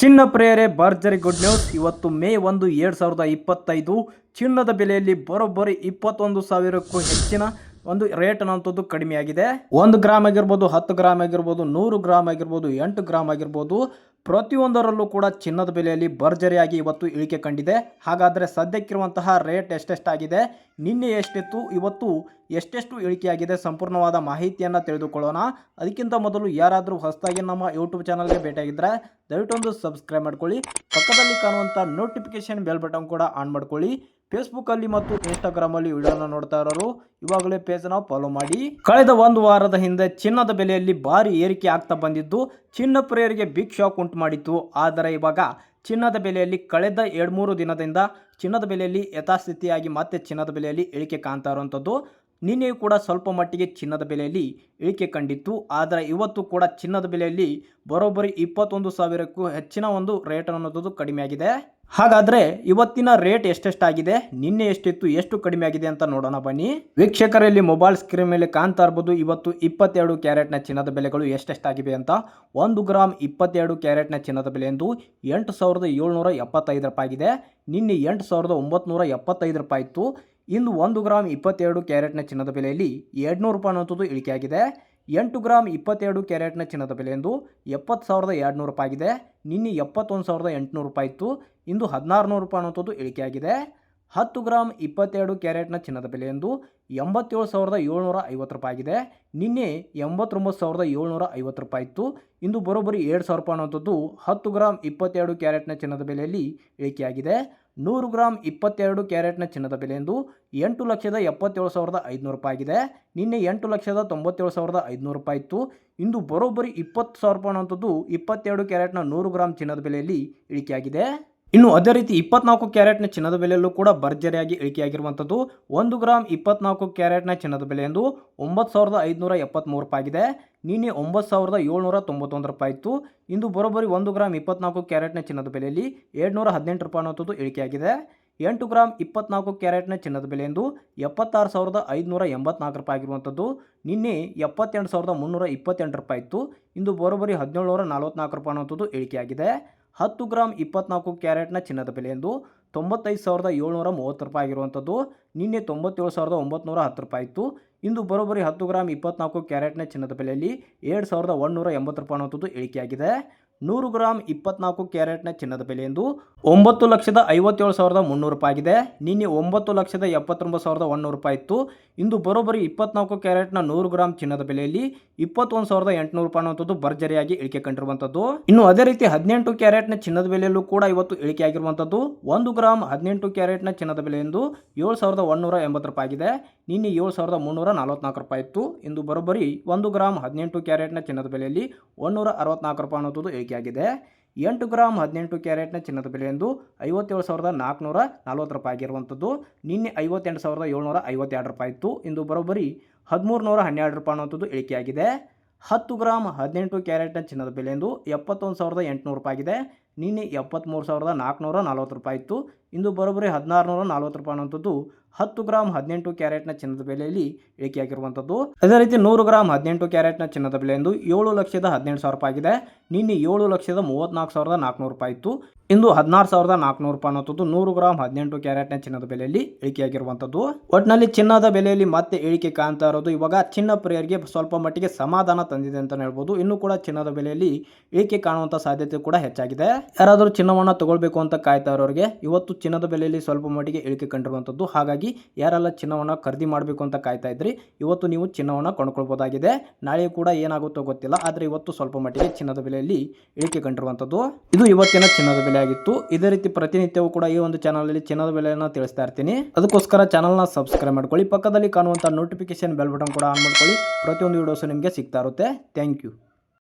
ಚಿನ್ನ ಪ್ರೇಯರೇ ಭರ್ಜರಿ good news. ಇವತ್ತು ಮೇ ಒಂದು, ಎರಡು ಸಾವಿರದ ಇಪ್ಪತ್ತೈದು. ಚಿನ್ನದ ಬೆಲೆಯಲ್ಲಿ ಬರೋಬ್ಬರಿ ಇಪ್ಪತ್ತೊಂದು ಸಾವಿರಕ್ಕೂ ಹೆಚ್ಚಿನ ಒಂದು ರೇಟ್ ಅನ್ನೋಂಥದ್ದು ಕಡಿಮೆಯಾಗಿದೆ. ಒಂದು ಗ್ರಾಮ್ ಆಗಿರ್ಬೋದು, ಹತ್ತು ಗ್ರಾಮ್ ಆಗಿರ್ಬೋದು, ನೂರು ಗ್ರಾಮ್ ಆಗಿರ್ಬೋದು, ಎಂಟು ಗ್ರಾಮ್ ಆಗಿರ್ಬೋದು. ಪ್ರತಿಯೊಂದರಲ್ಲೂ ಕೂಡ ಚಿನ್ನದ ಬೆಲೆಯಲ್ಲಿ ಭರ್ಜರಿಯಾಗಿ ಇವತ್ತು ಇಳಿಕೆ ಕಂಡಿದೆ. ಹಾಗಾದರೆ ಸದ್ಯಕ್ಕಿರುವಂತಹ ರೇಟ್ ಎಷ್ಟೆಷ್ಟಾಗಿದೆ? ನಿನ್ನೆ ಎಷ್ಟಿತ್ತು? ಇವತ್ತು ಎಷ್ಟೆಷ್ಟು ಇಳಿಕೆಯಾಗಿದೆ? ಸಂಪೂರ್ಣವಾದ ಮಾಹಿತಿಯನ್ನು ತಿಳಿದುಕೊಳ್ಳೋಣ. ಅದಕ್ಕಿಂತ ಮೊದಲು ಯಾರಾದರೂ ಹೊಸದಾಗಿ ನಮ್ಮ ಯೂಟ್ಯೂಬ್ ಚಾನಲ್ಗೆ ಭೇಟಿಯಾಗಿದ್ದರೆ ದಯವಿಟ್ಟು ಒಂದು ಸಬ್ಸ್ಕ್ರೈಬ್ ಮಾಡ್ಕೊಳ್ಳಿ. ಪಕ್ಕದಲ್ಲಿ ಕಾಣುವಂಥ ನೋಟಿಫಿಕೇಷನ್ ಬೆಲ್ ಬಟನ್ ಕೂಡ ಆನ್ ಮಾಡ್ಕೊಳ್ಳಿ. ಫೇಸ್ಬುಕ್ಕಲ್ಲಿ ಮತ್ತು ಇನ್ಸ್ಟಾಗ್ರಾಮಲ್ಲಿ ವಿಡಿಯೋನ ನೋಡ್ತಾ ಇರೋರು, ಇವಾಗಲೇ ಪೇಜ್ನ ಫಾಲೋ ಮಾಡಿ. ಕಳೆದ ಒಂದು ವಾರದ ಹಿಂದೆ ಚಿನ್ನದ ಬೆಲೆಯಲ್ಲಿ ಭಾರಿ ಏರಿಕೆ ಆಗ್ತಾ ಬಂದಿದ್ದು, ಚಿನ್ನ ಪ್ರಿಯರಿಗೆ ಬಿಗ್ ಶಾಕ್ ಉಂಟು ಮಾಡಿತ್ತು. ಆದರೆ ಇವಾಗ ಚಿನ್ನದ ಬೆಲೆಯಲ್ಲಿ ಕಳೆದ ಎರಡು ಮೂರು ದಿನದಿಂದ ಚಿನ್ನದ ಬೆಲೆಯಲ್ಲಿ ಯಥಾಸ್ಥಿತಿಯಾಗಿ ಮತ್ತೆ ಚಿನ್ನದ ಬೆಲೆಯಲ್ಲಿ ಇಳಿಕೆ ಕಾಣ್ತಾ ಇರುವಂಥದ್ದು ನಿನ್ನೆಯೂ ಕೂಡ ಸ್ವಲ್ಪ ಮಟ್ಟಿಗೆ ಚಿನ್ನದ ಬೆಲೆಯಲ್ಲಿ ಇಳಿಕೆ ಕಂಡಿತ್ತು. ಆದರೆ ಇವತ್ತು ಕೂಡ ಚಿನ್ನದ ಬೆಲೆಯಲ್ಲಿ ಬರೋಬ್ಬರಿ ಇಪ್ಪತ್ತೊಂದು ಸಾವಿರಕ್ಕೂ ಹೆಚ್ಚಿನ ಒಂದು ರೇಟ್ ಅನ್ನೋದು ಕಡಿಮೆಯಾಗಿದೆ. ಹಾಗಾದರೆ ಇವತ್ತಿನ ರೇಟ್ ಎಷ್ಟೆಷ್ಟಾಗಿದೆ? ನಿನ್ನೆ ಎಷ್ಟಿತ್ತು? ಎಷ್ಟು ಕಡಿಮೆ ಆಗಿದೆ ಅಂತ ನೋಡೋಣ ಬನ್ನಿ. ವೀಕ್ಷಕರಲ್ಲಿ ಮೊಬೈಲ್ ಸ್ಕ್ರೀನ್ ಮೇಲೆ ಕಾಣ್ತಾ ಇರ್ಬೋದು, ಇವತ್ತು ಇಪ್ಪತ್ತೆರಡು ಕ್ಯಾರೆಟ್ನ ಚಿನ್ನದ ಬೆಲೆಗಳು ಎಷ್ಟೆಷ್ಟಾಗಿವೆ ಅಂತ. ಒಂದು ಗ್ರಾಮ್ ಇಪ್ಪತ್ತೆರಡು ಕ್ಯಾರೆಟ್ನ ಚಿನ್ನದ ಬೆಲೆ ಎಂದು ಎಂಟು ಸಾವಿರದ ಏಳ್ನೂರ ಎಪ್ಪತ್ತೈದು ರೂಪಾಯಿ ಆಗಿದೆ ನಿನ್ನೆ ಎಂಟು ಸಾವಿರದ ಒಂಬತ್ತುನೂರ ಎಪ್ಪತ್ತೈದು ರೂಪಾಯಿ ಇತ್ತು. ಇಂದು ಒಂದು ಗ್ರಾಮ್ ಇಪ್ಪತ್ತೆರಡು ಕ್ಯಾರೆಟ್ನ ಚಿನ್ನದ ಬೆಲೆಯಲ್ಲಿ ಎರಡುನೂರು ರೂಪಾಯಿ ಅನ್ನೋಂಥದ್ದು ಇಳಿಕೆಯಾಗಿದೆ. ಎಂಟು ಗ್ರಾಮ್ ಇಪ್ಪತ್ತೆರಡು ಕ್ಯಾರೆಟ್ನ ಚಿನ್ನದ ಬೆಲೆ ಎಂದು ಎಪ್ಪತ್ತು ಸಾವಿರದ ಎರಡುನೂರು ರೂಪಾಯಿ ಆಗಿದೆ ನಿನ್ನೆ ಎಪ್ಪತ್ತೊಂದು ಸಾವಿರದ ಎಂಟುನೂರು ರೂಪಾಯಿ ಇತ್ತು. ಇಂದು ಹದಿನಾರು ನೂರು ರೂಪಾಯಿ ಅನ್ನೋಂಥದ್ದು ಇಳಿಕೆಯಾಗಿದೆ. ಹತ್ತು ಗ್ರಾಮ್ ಇಪ್ಪತ್ತೆರಡು ಕ್ಯಾರೆಟ್ನ ಚಿನ್ನದ ಬೆಲೆ ಎಂದು ಎಂಬತ್ತೇಳು ಸಾವಿರದ ಏಳ್ನೂರ ಐವತ್ತು ರೂಪಾಯಿ ಆಗಿದೆ. ನಿನ್ನೆ ಎಂಬತ್ತೊಂಬತ್ತು ಸಾವಿರದ ಏಳ್ನೂರ ಐವತ್ತು ರೂಪಾಯಿ ಇತ್ತು. ಇಂದು ಬರೋಬ್ಬರಿ ಎರಡು ಸಾವಿರ ರೂಪಾಯಿ ಅನ್ನೋಂಥದ್ದು ಹತ್ತು ಗ್ರಾಮ್ ಇಪ್ಪತ್ತೆರಡು ಕ್ಯಾರೆಟ್ನ ಚಿನ್ನದ ಬೆಲೆಯಲ್ಲಿ ಇಳಿಕೆಯಾಗಿದೆ. ನೂರು ಗ್ರಾಮ್ ಇಪ್ಪತ್ತೆರಡು ಕ್ಯಾರೆಟ್ನ ಚಿನ್ನದ ಬೆಲೆ ಎಂದು ಎಂಟು ಲಕ್ಷದ ಎಪ್ಪತ್ತೇಳು ಸಾವಿರದ ಐದುನೂರು ರೂಪಾಯಿ ಆಗಿದೆ. ನಿನ್ನೆ ಎಂಟು ಲಕ್ಷದ ತೊಂಬತ್ತೇಳು ಸಾವಿರದ ಐದುನೂರು ರೂಪಾಯಿ ಇತ್ತು. ಇಂದು ಬರೋಬ್ಬರಿ ಇಪ್ಪತ್ತು ಸಾವಿರ ರೂಪಾಯಿ ಅನ್ನೋಂಥದ್ದು ಇಪ್ಪತ್ತೆರಡು ಕ್ಯಾರೆಟ್ನ ನೂರು ಗ್ರಾಮ್ ಚಿನ್ನದ ಬೆಲೆಯಲ್ಲಿ ಇಳಿಕೆಯಾಗಿದೆ. ಇನ್ನು ಅದೇ ರೀತಿ ಇಪ್ಪತ್ನಾಲ್ಕು ಕ್ಯಾರೆಟ್ನ ಚಿನ್ನದ ಬೆಲೆಯಲ್ಲೂ ಕೂಡ ಭರ್ಜರಿಯಾಗಿ ಇಳಿಕೆಯಾಗಿರುವಂಥದ್ದು ಒಂದು ಗ್ರಾಮ್ ಇಪ್ಪತ್ನಾಲ್ಕು ಕ್ಯಾರೆಟ್ನ ಚಿನ್ನದ ಬೆಲೆ ಎಂದು ಒಂಬತ್ತು ಸಾವಿರದ ಐದುನೂರ ಎಪ್ಪತ್ತ್ಮೂರು ರೂಪಾಯಿ ಆಗಿದೆ ನಿನ್ನೆ ಒಂಬತ್ತು ಸಾವಿರದ ಏಳ್ನೂರ ತೊಂಬತ್ತೊಂದು ರೂಪಾಯಿ ಇತ್ತು. ಇಂದು ಬರೋಬ್ಬರಿ ಒಂದು ಗ್ರಾಮ್ ಇಪ್ಪತ್ನಾಲ್ಕು ಕ್ಯಾರೆಟ್ನ ಚಿನ್ನದ ಬೆಲೆಯಲ್ಲಿ ಏಳ್ನೂರ ಹದಿನೆಂಟು ರೂಪಾಯಿ ಅನ್ನೋಂಥದ್ದು ಇಳಿಕೆಯಾಗಿದೆ. ಎಂಟು ಗ್ರಾಮ್ ಇಪ್ಪತ್ನಾಲ್ಕು ಕ್ಯಾರೆಟ್ನ ಚಿನ್ನದ ಬೆಲೆ ಎಂದು ಎಪ್ಪತ್ತಾರು ಸಾವಿರದ ಐದುನೂರ ಎಂಬತ್ನಾಲ್ಕು ರೂಪಾಯಿ ಆಗಿರುವಂಥದ್ದು. ನಿನ್ನೆ ಎಪ್ಪತ್ತೆಂಟು ಸಾವಿರದ ಮುನ್ನೂರ ಇಪ್ಪತ್ತೆಂಟು ರೂಪಾಯಿ ಇತ್ತು. ಇಂದು ಬರೋಬ್ಬರಿ ಹದಿನೇಳುನೂರ ನಲವತ್ತ್ನಾಲ್ಕು ರೂಪಾಯಿ ಅನ್ನೋಂಥದ್ದು ಇಳಿಕೆಯಾಗಿದೆ. ಹತ್ತು ಗ್ರಾಮ್ ಇಪ್ಪತ್ನಾಲ್ಕು ಕ್ಯಾರೆಟ್ನ ಚಿನ್ನದ ಬೆಲೆ ಎಂದು ತೊಂಬತ್ತೈದು ಸಾವಿರದ ಏಳ್ನೂರ ಮೂವತ್ತು ರೂಪಾಯಿ ಆಗಿರುವಂಥದ್ದು. ನಿನ್ನೆ ತೊಂಬತ್ತೇಳು ಸಾವಿರದ ಒಂಬತ್ನೂರ ಹತ್ತು ರೂಪಾಯಿ ಇತ್ತು. ಇಂದು ಬರೋಬ್ಬರಿ ಹತ್ತು ಗ್ರಾಮ್ ಇಪ್ಪತ್ನಾಲ್ಕು ಕ್ಯಾರೆಟ್ನ ಚಿನ್ನದ ಬೆಲೆಯಲ್ಲಿ ಏಳು ಸಾವಿರದ ಒಂದುನೂರ ಎಂಬತ್ತು ರೂಪಾಯಿ ಅನ್ನೋದು ಇಳಿಕೆಯಾಗಿದೆ. ನೂರು ಗ್ರಾಮ್ ಇಪ್ಪತ್ನಾಲ್ಕು ಕ್ಯಾರೆಟ್ನ ಚಿನ್ನದ ಬೆಲೆ ಎಂದು ಒಂಬತ್ತು ಲಕ್ಷದ ಐವತ್ತೇಳು ಸಾವಿರದ ಮುನ್ನೂರು ರೂಪಾಯಿ ಆಗಿದೆ. ನಿನ್ನೆ ಒಂಬತ್ತು ಲಕ್ಷದ ಎಪ್ಪತ್ತೊಂಬತ್ತು ಸಾವಿರದ ಒಂದುನೂರು ರೂಪಾಯಿ ಇತ್ತು. ಇಂದು ಬರೋಬ್ಬರಿ ಇಪ್ಪತ್ನಾಲ್ಕು ಕ್ಯಾರೆಟ್ನ ನೂರು ಗ್ರಾಮ್ ಚಿನ್ನದ ಬೆಲೆಯಲ್ಲಿ ಇಪ್ಪತ್ತೊಂದು ಸಾವಿರದ ಎಂಟುನೂರು ರೂಪಾಯಿ ಅನ್ನೋದು ಭರ್ಜರಿಯಾಗಿ ಇಳಿಕೆ ಕಂಡಿರುವಂಥದ್ದು. ಇನ್ನು ಅದೇ ರೀತಿ ಹದಿನೆಂಟು ಕ್ಯಾರೆಟ್ನ ಚಿನ್ನದ ಬೆಲೆಯಲ್ಲೂ ಕೂಡ ಇವತ್ತು ಇಳಿಕೆ ಆಗಿರುವಂಥದ್ದು ಒಂದು ಗ್ರಾಮ್ ಹದಿನೆಂಟು ಕ್ಯಾರೆಟ್ನ ಚಿನ್ನದ ಬೆಲೆ ಎಂದು ಏಳು ಸಾವಿರದ ಒಂದುನೂರ ಎಂಬತ್ತು ರೂಪಾಯಿ ಆಗಿದೆ. ನಿನ್ನೆ ಏಳು ಸಾವಿರದ ಮುನ್ನೂರ ನಲವತ್ನಾಲ್ಕು ರೂಪಾಯಿ ಇತ್ತು. ಇಂದು ಬರೋಬ್ಬರಿ ಒಂದು ಗ್ರಾಮ್ ಹದಿನೆಂಟು ಕ್ಯಾರೆಟ್ನ ಚಿನ್ನದ ಬೆಲೆಯಲ್ಲಿ ಒಂದೂರ ಅರವತ್ನಾಲ್ಕು ರೂಪಾಯಿ ಅನ್ನೋದು ಏಕೆಯಾಗಿದೆ ಎಂಟು ಗ್ರಾಮ್ ಹದಿನೆಂಟು ಕ್ಯಾರೆಟ್ನ ಚಿನ್ನದ ಬೆಲೆ ಎಂದು ಐವತ್ತೇಳು ಸಾವಿರದ ನಾಲ್ಕುನೂರ ನಲ್ವತ್ತು ರೂಪಾಯಿ ಆಗಿರುವಂಥದ್ದು. ನಿನ್ನೆ ಐವತ್ತೆಂಟು ಸಾವಿರದ ಏಳ್ನೂರ ಐವತ್ತೆರಡು ರೂಪಾಯಿ ಇತ್ತು. ಇಂದು ಬರೋಬ್ಬರಿ ಹದಿಮೂರು ನೂರ ಹನ್ನೆರಡು ರೂಪಾಯಿ ಅನ್ನೋಂಥದ್ದು ಇಳಿಕೆಯಾಗಿದೆ ಹತ್ತು ಗ್ರಾಮ್ ಹದಿನೆಂಟು ಕ್ಯಾರೆಟ್ನ ಚಿನ್ನದ ಬೆಲೆ ಎಂದು ಎಪ್ಪತ್ತೊಂದು ಸಾವಿರದ ಎಂಟುನೂರು ರೂಪಾಯಿ ಆಗಿದೆ. ನಿನ್ನೆ ಎಪ್ಪತ್ತ್ಮೂರು ಸಾವಿರದ ನಾಲ್ಕುನೂರ ನಲ್ವತ್ತು ರೂಪಾಯಿ ಇತ್ತು. ಇಂದು ಬರೋಬ್ಬರಿ ಹದಿನಾರು ನೂರ ನಲ್ವತ್ತು ರೂಪಾಯಿ ಅನ್ನುವಂಥದ್ದು ಹತ್ತು ಗ್ರಾಮ್ ಹದಿನೆಂಟು ಕ್ಯಾರೆಟ್ನ ಚಿನ್ನದ ಬೆಲೆಯಲ್ಲಿ ಇಳಿಕೆಯಾಗಿರುವಂಥದ್ದು. ಅದೇ ರೀತಿ ನೂರು ಗ್ರಾಮ್ ಹದಿನೆಂಟು ಕ್ಯಾರೆಟ್ನ ಚಿನ್ನದ ಬೆಲೆ ಎಂದು ಏಳು ಲಕ್ಷದ ಹದಿನೆಂಟು ಸಾವಿರ ರೂಪಾಯಿ ಆಗಿದೆ. ನಿನ್ನೆ ಏಳು ಲಕ್ಷದ ಮೂವತ್ತ್ನಾಲ್ಕು ಸಾವಿರದ ನಾಲ್ಕುನೂರು ರೂಪಾಯಿ ಇತ್ತು. ಇಂದು ಹದಿನಾರು ಸಾವಿರದ ನಾಲ್ಕುನೂರು ರೂಪಾಯಿ ಅನ್ನೋದು ನೂರು ಗ್ರಾಮ್ ಹದಿನೆಂಟು ಕ್ಯಾರೆಟ್ನ ಚಿನ್ನದ ಬೆಲೆಯಲ್ಲಿ ಇಳಿಕೆಯಾಗಿರುವಂಥದ್ದು. ಒಟ್ಟಿನಲ್ಲಿ ಚಿನ್ನದ ಬೆಲೆಯಲ್ಲಿ ಮತ್ತೆ ಇಳಿಕೆ ಕಾಣ್ತಾ ಇರೋದು ಇವಾಗ ಚಿನ್ನ ಪ್ರಿಯರಿಗೆ ಸ್ವಲ್ಪ ಮಟ್ಟಿಗೆ ಸಮಾಧಾನ ತಂದಿದೆ ಅಂತ ಹೇಳ್ಬೋದು. ಇನ್ನೂ ಕೂಡ ಚಿನ್ನದ ಬೆಲೆಯಲ್ಲಿ ಇಳಿಕೆ ಕಾಣುವಂಥ ಸಾಧ್ಯತೆ ಕೂಡ ಹೆಚ್ಚಾಗಿದೆ. ಯಾರಾದರೂ ಚಿನ್ನವನ್ನು ತಗೊಳ್ಬೇಕು ಅಂತ ಕಾಯ್ತಾ ಇರೋರಿಗೆ ಇವತ್ತು ಚಿನ್ನದ ಬೆಲೆಯಲ್ಲಿ ಸ್ವಲ್ಪ ಮಟ್ಟಿಗೆ ಇಳಿಕೆ ಕಂಡಿರುವಂಥದ್ದು. ಹಾಗಾಗಿ ಯಾರೆಲ್ಲ ಚಿನ್ನವನ್ನು ಖರೀದಿ ಮಾಡಬೇಕು ಅಂತ ಕಾಯ್ತಾ ಇದ್ರಿ ಇವತ್ತು ನೀವು ಚಿನ್ನವನ್ನು ಕೊಂಡ್ಕೊಳ್ಬೋದಾಗಿದೆ. ನಾಳೆ ಕೂಡ ಏನಾಗುತ್ತೋ ಗೊತ್ತಿಲ್ಲ, ಆದರೆ ಇವತ್ತು ಸ್ವಲ್ಪ ಮಟ್ಟಿಗೆ ಚಿನ್ನದ ಬೆಲೆಯಲ್ಲಿ ಇಳಿಕೆ ಕಂಡಿರುವಂಥದ್ದು. ಇದು ಇವತ್ತಿನ ಚಿನ್ನದ ಬೆಲೆ ಆಗಿತ್ತು ಇದೇ ರೀತಿ ಪ್ರತಿನಿತ್ಯವೂ ಕೂಡ ಈ ಒಂದು ಚಾನಲಲ್ಲಿ ಚಿನ್ನದ ಬೆಲೆಯನ್ನು ತಿಳಿಸ್ತಾ ಇರ್ತೀನಿ. ಅದಕ್ಕೋಸ್ಕರ ಚಾನಲ್ನ ಸಬ್ಸ್ಕ್ರೈಬ್ ಮಾಡ್ಕೊಳ್ಳಿ. ಪಕ್ಕದಲ್ಲಿ ಕಾಣುವಂಥ ನೋಟಿಫಿಕೇಶನ್ ಬೆಲ್ ಬಟನ್ ಕೂಡ ಆನ್ ಮಾಡ್ಕೊಳ್ಳಿ. ಪ್ರತಿಯೊಂದು ವಿಡಿಯೋಸು ನಿಮಗೆ ಸಿಗ್ತಾ ಇರುತ್ತೆ. Thank you.